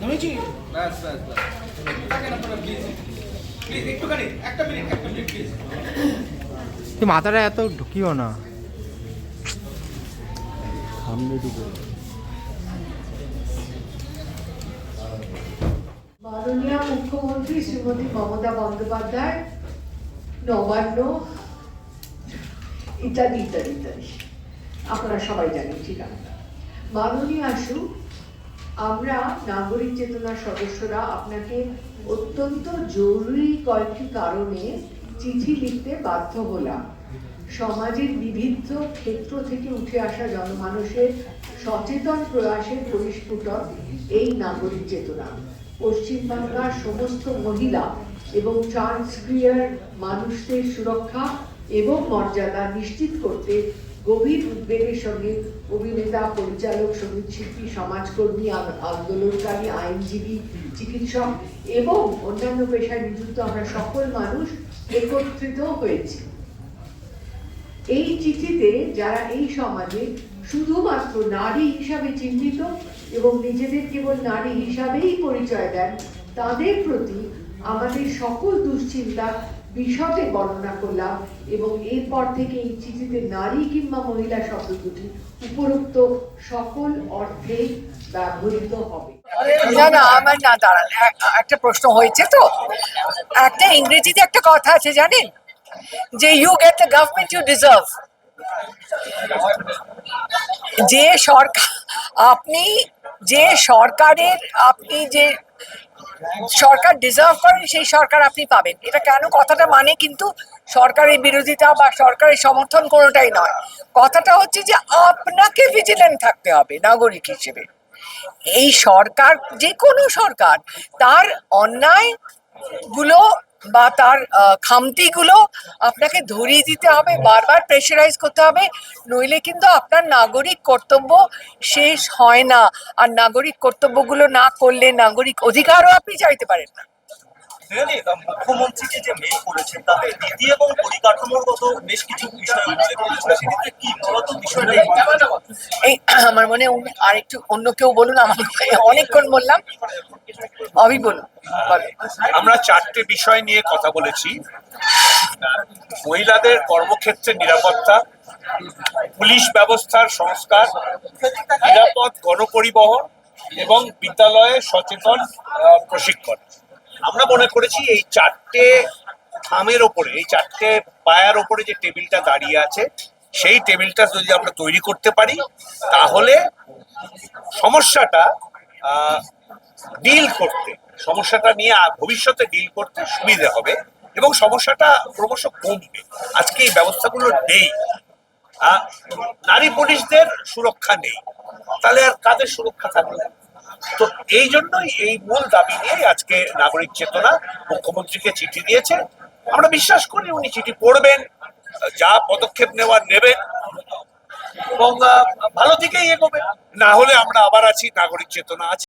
নমিছি ব্যাস ব্যাস ব্যাস। একটু থাকেন আপনারা প্লিজ প্লিজ একটুখানি একটা মিনিট একটা মিনিট প্লিজ তুই মাথাটা এত ঢুকিও না। সামনে ঢুকে মাননীয় মুখ্যমন্ত্রী শ্রীমতী মমতা বন্দ্যোপাধ্যায় নবান্ন ইত্যাদি ইত্যাদি ইত্যাদি। আপনারা সবাই জানেন ঠিক আছে। মাননীয় আশু আমরা নাগরিক চেতনার সদস্যরা আপনাকে অত্যন্ত জরুরি কয়েকটি কারণে চিঠি লিখতে বাধ্য হলাম। সমাজের বিভিন্ন ক্ষেত্র থেকে উঠে আসা জনমানুষের সচেতন প্রয়াসের পরিস্ফুটন এই নাগরিক চেতনা। পশ্চিমবাংলার সমস্ত মহিলা এবং ট্রান্সক্রিয়ার মানুষদের সুরক্ষা এবং মর্যাদা নিশ্চিত করতে গভীর উদ্বেগের সঙ্গে অভিনেতা, পরিচালক সংগীত শিল্পী সমাজকর্মী আন্দোলনকারী, আইনজীবী, চিকিৎসক এবং অন্যান্য পেশায় নিযুক্ত আমরা সকল মানুষ একত্রিত হয়েছি। এই চিঠিতে যারা এই সমাজে শুধুমাত্র নারী হিসাবে চিহ্নিত এবং নিজেদের কেবল নারী হিসাবেই পরিচয় দেন, তাদের প্রতি আমাদের সকল দুশ্চিন্তা বিশদে বর্ণনা করলাম এবং এরপর থেকে এই চিঠিতে নারী কিংবা মহিলা শব্দ দুটি উপরোক্ত সকল অর্থে ব্যবহৃত হবে। না না, আমার না, দাঁড়ান একটা প্রশ্ন হয়েছে তো? একটা ইংরেজিতে একটা কথা আছে, জানেন? যে you get the government you deserve যে সরকার, আপনি যে সরকারের আপনি যে সরকার ডিজার্ভ করেন, সেই সরকার আপনি পাবেন। এটা কেন? কথাটা মানে কিন্তু সরকারের বিরোধিতা বা সরকারের সমর্থন কোনোটাই নয়। কথাটা হচ্ছে যে আপনাকে ভিজিলেন্ট থাকতে হবে, নাগরিক হিসেবে। এই সরকার যে কোনো সরকার, তার অন্যায়গুলো বা তার খামতিগুলো আপনাকে ধরিয়ে দিতে হবে, বারবার প্রেশারাইজ করতে হবে, নইলে কিন্তু আপনার নাগরিক কর্তব্য শেষ হয় না। আর নাগরিক কর্তব্যগুলো না করলে নাগরিক অধিকারও আপনি চাইতে পারেন না। রিয়েলি মুখ্যমন্ত্রীকে যে মেল করেছেন তাতে নীতি এবং পরিকাঠামোগত বেশ কিছু বিষয় উল্লেখ করেছেন। সেক্ষেত্রে কি মূলত বিষয়টা এই? আমার মনে অন্য- আরেকটু অন্য কেউ বলুন আমার অনেকক্ষণ বললাম। অভি বলুন আমরা চারটে বিষয় নিয়ে কথা বলেছি। মহিলাদের কর্মক্ষেত্রে নিরাপত্তা পুলিশ ব্যবস্থার সংস্কার নিরাপদ গণপরিবহন এবং বিদ্যালয়ে সচেতন প্রশিক্ষণ। আমরা মনে করেছি এই চারটে থামের ওপরে, এই চারটে পায়ার ওপরে যে টেবিলটা দাঁড়িয়ে আছে, সেই টেবিলটা যদি আমরা তৈরি করতে পারি, তাহলে সমস্যাটা ডিল করতে, সমস্যাটা নিয়ে ভবিষ্যতে ডিল করতে সুবিধে হবে এবং সমস্যাটা ক্রমশ কমবে। আজকে এই ব্যবস্থাগুলো নেই। নারী পুলিশদের সুরক্ষা নেই। তাহলে আর কাদের সুরক্ষা থাকবে? তো এই জন্যই এই মূল দাবি নিয়ে আজকে নাগরিক চেতনা মুখ্যমন্ত্রীকে চিঠি দিয়েছে। আমরা বিশ্বাস করি উনি চিঠি পড়বেন, যা পদক্ষেপ নেওয়ার নেবেন এবং ভালো দিকেই এগোবে না হলে আমরা আবার আছি, নাগরিক চেতনা আছে।